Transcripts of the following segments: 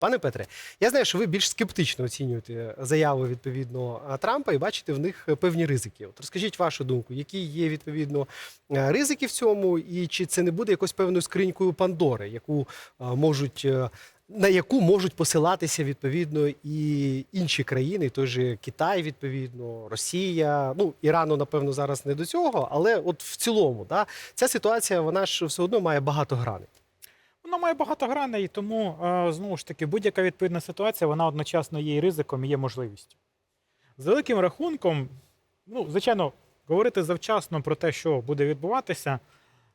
Пане Петре, я знаю, що ви більш скептично оцінюєте заяви відповідно Трампа і бачите в них е, певні ризики. От розкажіть вашу думку, які є відповідно е, ризики в цьому, і чи це не буде якось певною скринькою Пандори, яку е, можуть е, на яку можуть посилатися відповідно і інші країни, той же Китай, відповідно, Росія. Ну Ірану, напевно, зараз не до цього, але от в цілому, да, ця ситуація вона ж все одно має багато граней. Вона має багато граней, тому е, знову ж таки будь-яка відповідна ситуація вона одночасно є і ризиком, і є можливістю. З великим рахунком, ну, звичайно, говорити завчасно про те, що буде відбуватися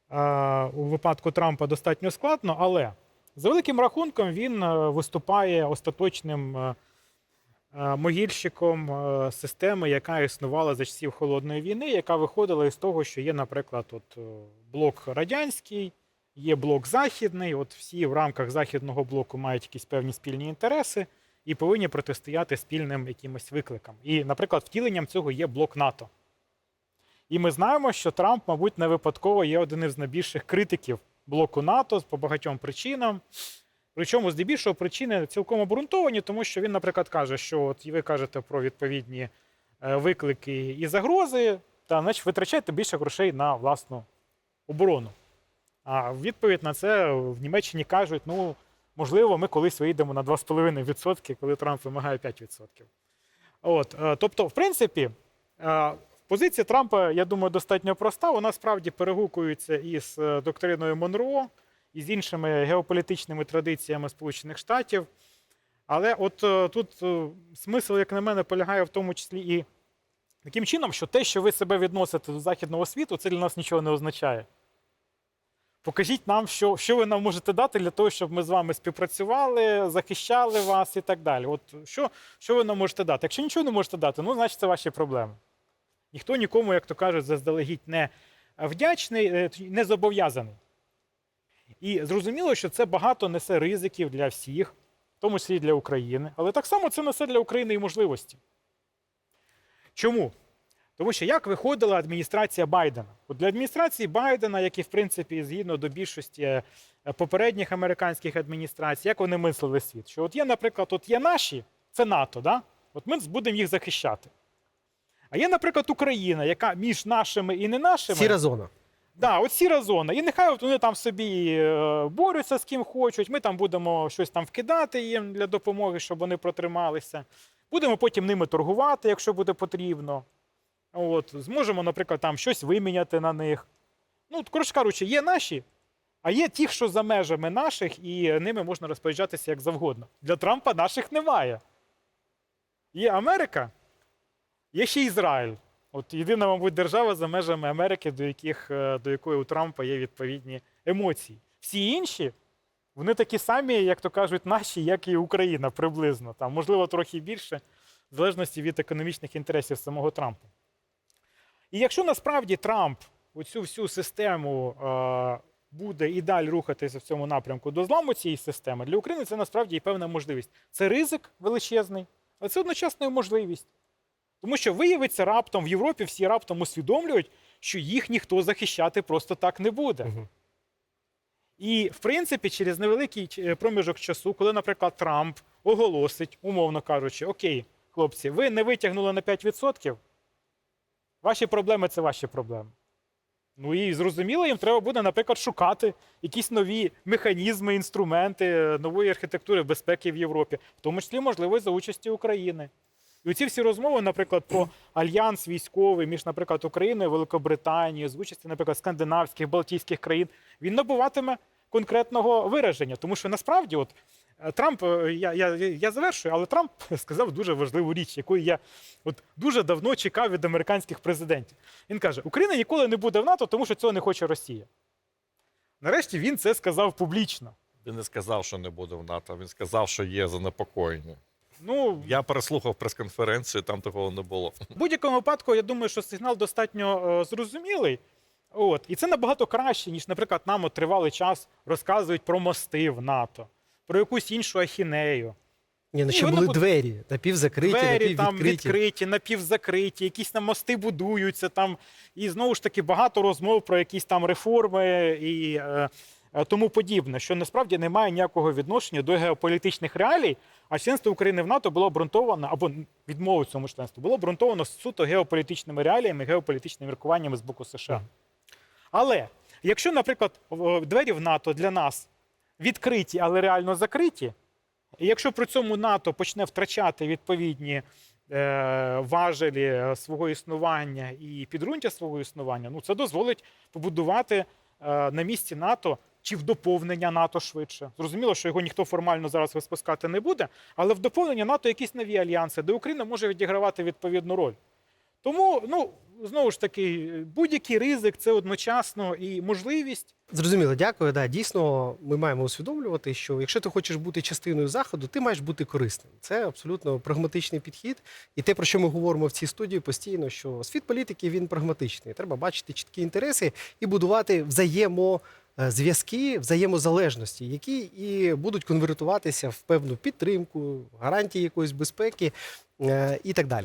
е, у випадку Трампа достатньо складно, але за великим рахунком він е, виступає остаточним могильщиком системи, яка існувала за часів холодної війни, яка виходила із того, що є, наприклад, от, блок радянський. Є блок західний, от всі в рамках західного блоку мають якісь певні спільні інтереси і повинні протистояти спільним якимось викликам. І, наприклад, втіленням цього є блок НАТО. І ми знаємо, що Трамп, мабуть, не випадково є один із найбільших критиків блоку НАТО по багатьом причинам. Причому, здебільшого, причини цілком обґрунтовані, тому що він, наприклад, каже, що от ви кажете про відповідні е, виклики і загрози, та значить витрачайте більше грошей на власну оборону. А в відповідь на це в Німеччині кажуть: ну, можливо, ми колись вийдемо на 2,5%, коли Трамп вимагає 5%. От, е, тобто, в принципі, е, позиція Трампа, я думаю, достатньо проста. Вона справді перегукується із е, доктриною Монро, і з іншими геополітичними традиціями Сполучених Штатів. Але от тут смисл, як на мене, полягає в тому числі і таким чином, що те, що ви себе відносите до західного світу, це для нас нічого не означає. Покажіть нам, що, що ви нам можете дати для того, щоб ми з вами співпрацювали, захищали вас і так далі. От що, що ви нам можете дати? Якщо нічого не можете дати, ну значить це ваші проблеми. Ніхто нікому, як то кажуть, заздалегідь не вдячний, е, не зобов'язаний. І зрозуміло, що це багато несе ризиків для всіх, в тому числі для України. Але так само це несе для України і можливості. Чому? Тому що як виходила адміністрація Байдена? От для адміністрації Байдена, як і в принципі згідно до більшості е, попередніх американських адміністрацій, як вони мислили світ? Що от є, наприклад, от є наші, це НАТО, да? от ми будемо їх захищати. А є, наприклад, Україна, яка між нашими і не нашими. Сіра зона. Да, от сіра зона. І нехай от вони там собі е, борються з ким хочуть. Ми там будемо щось там вкидати їм для допомоги, щоб вони протрималися. Будемо потім ними торгувати, якщо буде потрібно. От, зможемо, наприклад, там щось виміняти на них. Ну, коротше кажучи, є наші, а є ті, що за межами наших, і ними можна розпоряджатися як завгодно. Для Трампа наших немає. Є Америка, є ще Ізраїль. От єдина, мабуть, держава за межами Америки, до, яких, е, до якої у Трампа є відповідні емоції. Всі інші, вони такі самі, як то кажуть, наші, як і Україна, приблизно. Там, можливо, трохи більше, в залежності від економічних інтересів самого Трампа. І якщо насправді Трамп оцю всю систему е, буде і далі рухатися в цьому напрямку до зламу цієї системи, для України це насправді і певна можливість. Це ризик величезний, але це одночасно і можливість. Тому що виявиться раптом в Європі всі раптом усвідомлюють, що їх ніхто захищати просто так не буде. Мгм. І, в принципі, через невеликий е, проміжок часу, коли, наприклад, Трамп оголосить, умовно кажучи, окей, хлопці, ви не витягнули на 5%, ваші проблеми це ваші проблеми. Ну і зрозуміло, їм треба буде, наприклад, шукати якісь нові механізми, інструменти е, нової архітектури безпеки в Європі, в тому числі, можливо, за участі України. І оці всі розмови, наприклад, про альянс військовий між, наприклад, Україною Великобританією, з участі, наприклад, скандинавських, балтійських країн, він набуватиме конкретного вираження. Тому що насправді, от Трамп, е, я, я, я завершую, але Трамп сказав дуже важливу річ, яку я от дуже давно чекав від американських президентів. Він каже: Україна ніколи не буде в НАТО, тому що цього не хоче Росія. Нарешті він це сказав публічно. Він не сказав, що не буде в НАТО. Він сказав, що є занепокоєння. Ну, Я переслухав прес-конференцію, там такого не було. В будь-якому випадку, я думаю, що сигнал достатньо е, зрозумілий. От. І це набагато краще, ніж, наприклад, нам от тривалий час розказують про мости в НАТО, про якусь іншу ахінею. Ні, ну ще були двері, напівзакриті, Двері там відкриті, напівзакриті, якісь там мости будуються там. І знову ж таки багато розмов про якісь там реформи і е, е, тому подібне, що насправді не має ніякого відношення до геополітичних реалій, а членство України в НАТО було обґрунтовано або відмова в цьому членству було обґрунтовано суто геополітичними реаліями, геополітичними міркуваннями з боку США. Але якщо, наприклад, двері в НАТО для нас відкриті, але реально закриті, і якщо при цьому НАТО почне втрачати відповідні е, важелі свого існування і підґрунтя свого існування, ну це дозволить побудувати е, на місці НАТО чи в доповнення НАТО швидше. Зрозуміло, що його ніхто формально зараз розпускати не буде, але в доповнення НАТО якісь нові альянси, де Україна може відігравати відповідну роль. Тому, ну знову ж таки, будь-який ризик це одночасно і можливість. Зрозуміло, дякую. Да, дійсно, ми маємо усвідомлювати, що якщо ти хочеш бути частиною заходу, ти маєш бути корисним. Це абсолютно прагматичний підхід. І те, про що ми говоримо в цій студії постійно, що світ політики він прагматичний. Треба бачити чіткі інтереси і будувати взаємозв'язки, взаємозалежності, які і будуть конвертуватися в певну підтримку, гарантії якоїсь безпеки е, і так далі.